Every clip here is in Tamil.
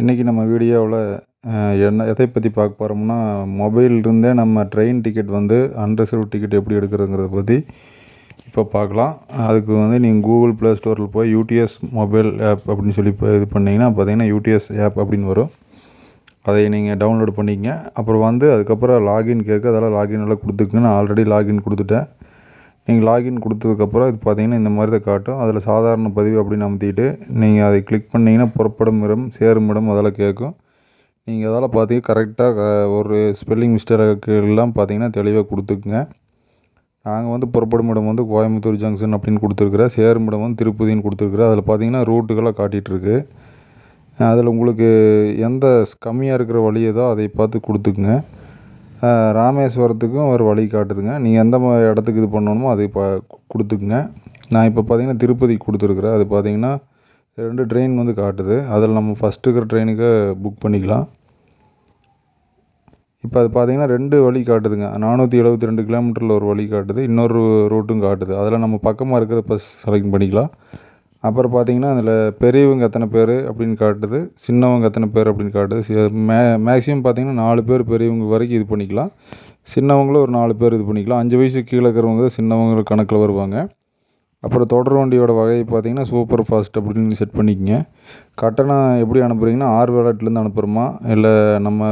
இன்றைக்கி நம்ம வீடியோவில் என்ன எதை பற்றி பார்க்க போகிறோம்னா மொபைல்லேருந்தே நம்ம ட்ரெயின் டிக்கெட் வந்து அன்ரிசர்வ் டிக்கெட் எப்படி எடுக்கிறதுங்கிறத பற்றி இப்போ பார்க்கலாம். அதுக்கு வந்து நீங்கள் கூகுள் ப்ளே ஸ்டோரில் போய் யூடிஎஸ் மொபைல் ஆப் அப்படின்னு சொல்லி இப்போ இது பண்ணிங்கன்னா பார்த்தீங்கன்னா யூடிஎஸ் ஆப் அப்படின்னு வரும். அதை நீங்கள் டவுன்லோட் பண்ணிக்கங்க. அப்புறம் வந்து அதுக்கப்புறம் லாகின் கேட்க அதெல்லாம் லாகின் எல்லாம் கொடுத்துக்குங்க. நான் ஆல்ரெடி லாகின் கொடுத்துட்டேன். நீங்கள் லாகின் கொடுத்ததுக்கப்புறம் இது பார்த்தீங்கன்னா இந்த மாதிரி தான் காட்டும். அதில் சாதாரண பதிவு அப்படின்னு அமுத்திட்டு நீங்கள் அதை கிளிக் பண்ணிங்கன்னா புறப்படும் இடம் சேரும் இடம் அதெல்லாம் கேட்கும். நீங்கள் அதெல்லாம் பார்த்தீங்க கரெக்டாக ஒரு ஸ்பெல்லிங் மிஸ்டேக் எல்லாம் பார்த்தீங்கன்னா தெளிவாக கொடுத்துக்குங்க. நாங்கள் வந்து புறப்படும் இடம் வந்து கோயம்புத்தூர் ஜங்ஷன் அப்படின்னு கொடுத்துருக்குறேன். சேரும் இடம் வந்து திருப்பதின்னு கொடுத்துருக்குறேன். அதில் பார்த்தீங்கன்னா ரூட்டுகளாக காட்டிகிட்ருக்கு அதில் உங்களுக்கு எந்த கம்மியாக இருக்கிற வழி ஏதோ அதை பார்த்து கொடுத்துக்குங்க. ராமேஸ்வரத்துக்கும் ஒரு வழி காட்டுதுங்க. நீங்கள் எந்த மா இடத்துக்கு இது பண்ணணுமோ அதை இப்போ கொடுத்துக்குங்க. நான் இப்போ பார்த்தீங்கன்னா திருப்பதி கொடுத்துருக்குறேன். அது பார்த்தீங்கன்னா ரெண்டு ட்ரெயின் வந்து காட்டுது. அதில் நம்ம ஃபஸ்ட்டு இருக்கிற ட்ரெயினுக்கு புக் பண்ணிக்கலாம். இப்போ அது பார்த்தீங்கன்னா ரெண்டு வழி காட்டுதுங்க. நானூற்றி எழுபத்தி ரெண்டு கிலோமீட்டரில் ஒரு வழி காட்டுது. இன்னொரு ரூட்டும் காட்டுது. அதில் நம்ம பக்கமாக இருக்கிறத பஸ் செலக்ட் பண்ணிக்கலாம். அப்புறம் பார்த்தீங்கன்னா அதில் பெரியவங்க எத்தனை பேர் அப்படின்னு காட்டுது சின்னவங்க எத்தனை பேர் அப்படின்னு காட்டுது. மே மேக்ஸிமம் பார்த்தீங்கன்னா நாலு பேர் பெரியவங்க வரைக்கும் இது பண்ணிக்கலாம். சின்னவங்களும் ஒரு நாலு பேர் இது பண்ணிக்கலாம். அஞ்சு வயசுக்கு கீழே இருக்கிறவங்க சின்னவங்க கணக்கில் வருவாங்க. அப்புறம் தொடர் வண்டியோட வகையை பார்த்தீங்கன்னா சூப்பர் ஃபாஸ்ட் அப்படின்னு செட் பண்ணிக்கோங்க. கட்டணம் எப்படி அனுப்புகிறீங்கன்னா ஆர் வேலட்லேருந்து அனுப்புகிறோமா இல்லை நம்ம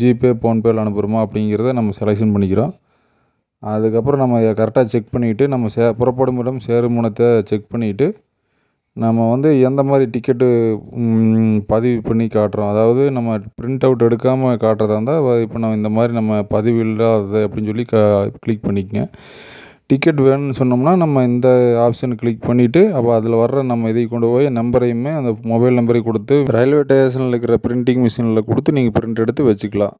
ஜிபே ஃபோன்பேயில் அனுப்புகிறோமா அப்படிங்கிறத நம்ம செலெக்ஷன் பண்ணிக்கிறோம். அதுக்கப்புறம் நம்ம கரெக்டாக செக் பண்ணிவிட்டு நம்ம சே புறப்படும் இடம் சேருமுனத்தை செக் பண்ணிவிட்டு நம்ம வந்து எந்த மாதிரி டிக்கெட்டு பதிவு பண்ணி காட்டுறோம். அதாவது நம்ம பிரிண்ட் அவுட் எடுக்காமல் காட்டுறதா இருந்தால் இப்போ நம்ம இந்த மாதிரி நம்ம பதிவு இல்லாதது அப்படின்னு சொல்லி க கிளிக் பண்ணிக்கங்க. டிக்கெட் வேணும்னு சொன்னோம்னா நம்ம இந்த ஆப்ஷனை கிளிக் பண்ணிவிட்டு அப்போ அதில் வர்ற நம்ம இதை கொண்டு போய் நம்பரையுமே அந்த மொபைல் நம்பரையும் கொடுத்து ரயில்வே ஸ்டேஷனில் இருக்கிற பிரிண்டிங் மிஷினில் கொடுத்து நீங்கள் பிரிண்ட் எடுத்து வச்சுக்கலாம்.